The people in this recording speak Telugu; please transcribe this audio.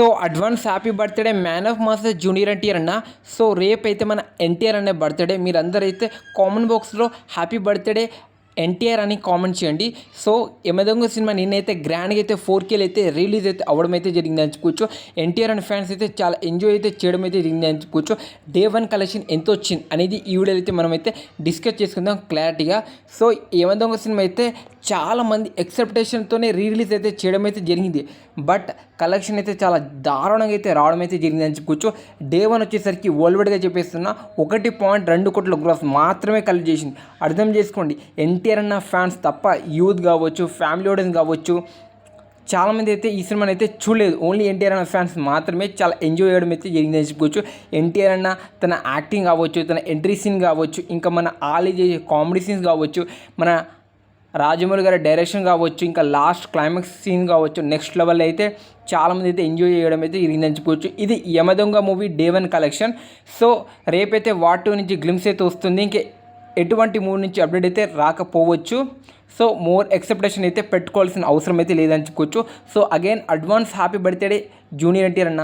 So advance happy birthday man of master junior NTR అన్న. సో రేపు అయితే మన ఎన్టీఆర్ అనే బర్త్డే మీరందరూ అయితే కామెంట్ బాక్స్లో హ్యాపీ బర్త్డే ఎన్టీఆర్ అని కామెంట్ చేయండి. సో ఎమదొంగ సినిమా నిన్నైతే గ్రాండ్గా అయితే ఫోర్ కేలు అయితే రిలీజ్ అయితే అవ్వడం అయితే జరిగింది అని చెప్పుకోవచ్చు. ఎన్టీఆర్ అండ్ ఫ్యాన్స్ అయితే చాలా ఎంజాయ్ అయితే చేయడం అయితే జరిగింది అని చెప్పుకోవచ్చు. డే వన్ కలెక్షన్ ఎంత వచ్చింది అనేది ఈ వీడియోలో అయితే మనం అయితే డిస్కస్ చేసుకుందాం క్లారిటీగా. సో ఏమదొంగ సినిమా అయితే చాలా మంది ఎక్సెప్టేషన్తోనే రీరిలీజ్ అయితే చేయడం అయితే జరిగింది. బట్ కలెక్షన్ అయితే చాలా దారుణంగా అయితే రావడం అయితే జరిగింది అని చెప్పుకోవచ్చు. డే వన్ వచ్చేసరికి వరల్డ్ చెప్పేస్తున్నా ఒకటి పాయింట్ రెండు కోట్ల గ్రోస్ మాత్రమే కలెక్ట్ చేసింది. అర్థం చేసుకోండి ఎన్టీఆర్ అన్న ఫ్యాన్స్ తప్ప యూత్ కావచ్చు ఫ్యామిలీ ఆడియన్స్ కావచ్చు చాలామంది అయితే ఈ సినిమాని అయితే చూడలేదు. ఓన్లీ ఎన్టీఆర్ అన్న ఫ్యాన్స్ మాత్రమే చాలా ఎంజాయ్ చేయడం అయితే జరిగిందని చెప్పుకోవచ్చు. ఎన్టీఆర్ అన్న తన యాక్టింగ్ కావచ్చు తన ఎంట్రీ సీన్ కావచ్చు ఇంకా మన ఆలీ చేసే కామెడీ సీన్స్ కావచ్చు మన రాజమౌళి గారి డైరెక్షన్ కావచ్చు ఇంకా లాస్ట్ క్లైమాక్స్ సీన్ కావచ్చు నెక్స్ట్ లెవెల్ అయితే చాలామంది అయితే ఎంజాయ్ చేయడం అయితే జరిగిందని చెప్పుకోవచ్చు. ఇది Yamadonga movie day one collection. So రేపైతే వాటి నుంచి గ్లిమ్స్ అయితే వస్తుంది. ఇంకా ఎటువంటి మూడ్ నుంచి అప్డేట్ అయితే రాకపోవచ్చు. సో మోర్ ఎక్సెప్టేషన్ అయితే పెట్టుకోవాల్సిన అవసరం అయితే లేదని చెప్పుకోవచ్చు so again advance happy birthday junior NTR అన్న.